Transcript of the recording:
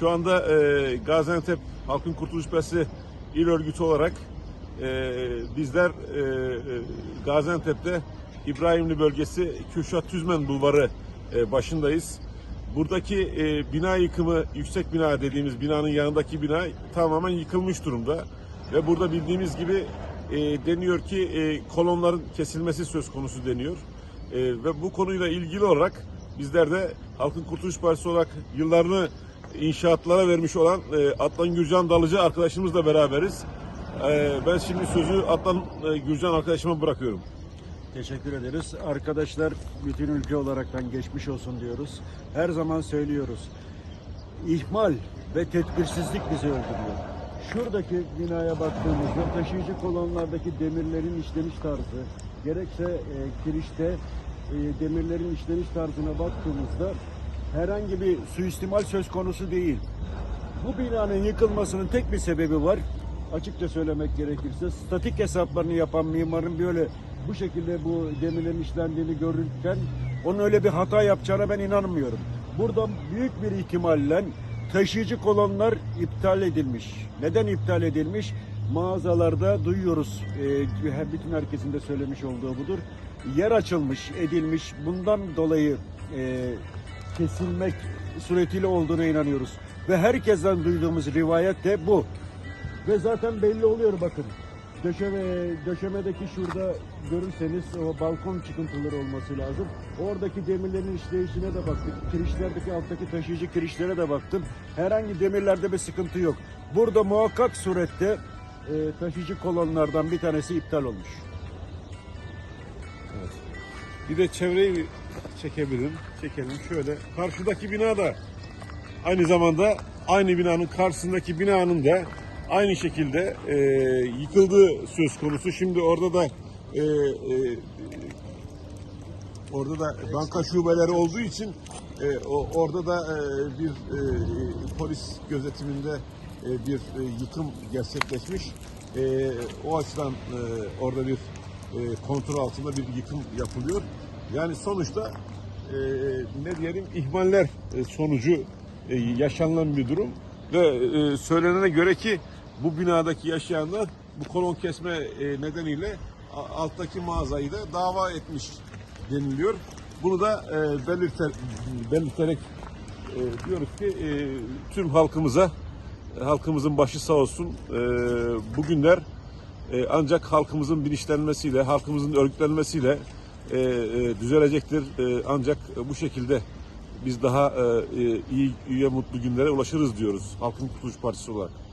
Şu anda e, Gaziantep Halkın Kurtuluş Partisi il örgütü olarak e, bizler e, e, Gaziantep'te İbrahimli bölgesi Kürşat Tüzmen Bulvarı e, başındayız. Buradaki e, bina yıkımı, yüksek bina dediğimiz binanın yanındaki bina tamamen yıkılmış durumda. Ve burada bildiğimiz gibi e, deniyor ki e, kolonların kesilmesi söz konusu deniyor. E, ve bu konuyla ilgili olarak bizler de Halkın Kurtuluş Partisi olarak yıllarını inşaatlara vermiş olan e, Atlan Gürcan Dalıcı arkadaşımızla beraberiz. E, ben şimdi sözü Atlan e, Gürcan arkadaşıma bırakıyorum. Teşekkür ederiz. Arkadaşlar bütün ülke olaraktan geçmiş olsun diyoruz. Her zaman söylüyoruz. İhmal ve tedbirsizlik bizi öldürüyor. Şuradaki binaya baktığımızda taşıyıcı kolonlardaki demirlerin işleniş tarzı, gerekse e, kirişte e, demirlerin işleniş tarzına baktığımızda herhangi bir suistimal söz konusu değil. Bu binanın yıkılmasının tek bir sebebi var. Açıkça söylemek gerekirse statik hesaplarını yapan mimarın böyle bu şekilde bu demirlerin işlendiğini görürken onun öyle bir hata yapacağına ben inanmıyorum. Burada büyük bir ihtimalle taşıyıcı kolonlar iptal edilmiş. Neden iptal edilmiş? Mağazalarda duyuyoruz. Her- bütün herkesin de söylemiş olduğu budur. Yer açılmış, edilmiş. Bundan dolayı e, kesilmek suretiyle olduğuna inanıyoruz. Ve herkesten duyduğumuz rivayet de bu. Ve zaten belli oluyor bakın. Döşeme, döşemedeki şurada görürseniz o balkon çıkıntıları olması lazım. Oradaki demirlerin işleyişine de baktık. Kirişlerdeki alttaki taşıyıcı kirişlere de baktım. Herhangi demirlerde bir sıkıntı yok. Burada muhakkak surette e, taşıyıcı kolonlardan bir tanesi iptal olmuş. Bir de çevreyi çekebilirim. Çekelim şöyle. Karşıdaki bina da aynı zamanda aynı binanın karşısındaki binanın da aynı şekilde e, yıkıldığı söz konusu. Şimdi orada da e, e, orada da banka şubeleri olduğu için e, orada da e, bir e, polis gözetiminde e, bir e, yıkım gerçekleşmiş. E, o açıdan e, orada bir e, kontrol altında bir yıkım yapılıyor. Yani sonuçta e, ne diyelim ihmaller e, sonucu e, yaşanılan bir durum ve e, söylenene göre ki bu binadaki yaşayanlar bu kolon kesme e, nedeniyle alttaki mağazayı da dava etmiş deniliyor. Bunu da e, belirter, belirterek e, diyoruz ki e, tüm halkımıza e, halkımızın başı sağ olsun. E, bugünler e, ancak halkımızın bilinçlenmesiyle, halkımızın örgütlenmesiyle e, e, düzelecektir. E, ancak bu şekilde biz daha e, e, iyi, iyi, mutlu günlere ulaşırız diyoruz Halkın Kurtuluş Partisi olarak.